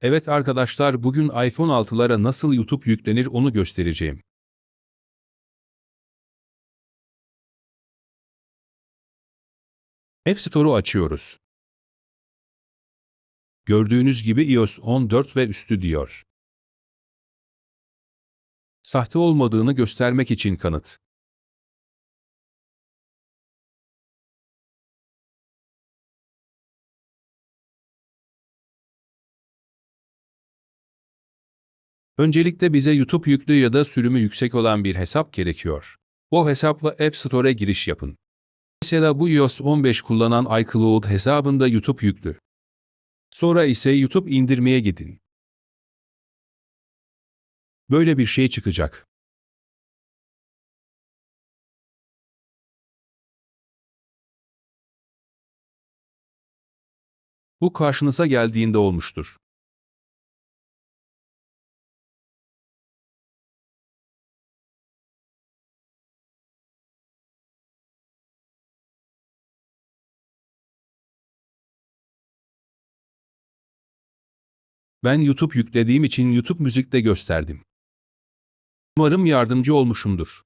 Evet arkadaşlar bugün iPhone 6'lara nasıl YouTube yüklenir onu göstereceğim. App Store'u açıyoruz. Gördüğünüz gibi iOS 14 ve üstü diyor. Sahte olmadığını göstermek için kanıt. Öncelikle bize YouTube yüklü ya da sürümü yüksek olan bir hesap gerekiyor. Bu hesapla App Store'a giriş yapın. Mesela bu iOS 15 kullanan iCloud hesabında YouTube yüklü. Sonra ise YouTube indirmeye gidin. Böyle bir şey çıkacak. Bu karşınıza geldiğinde olmuştur. Ben YouTube yüklediğim için YouTube müzikte gösterdim. Umarım yardımcı olmuşumdur.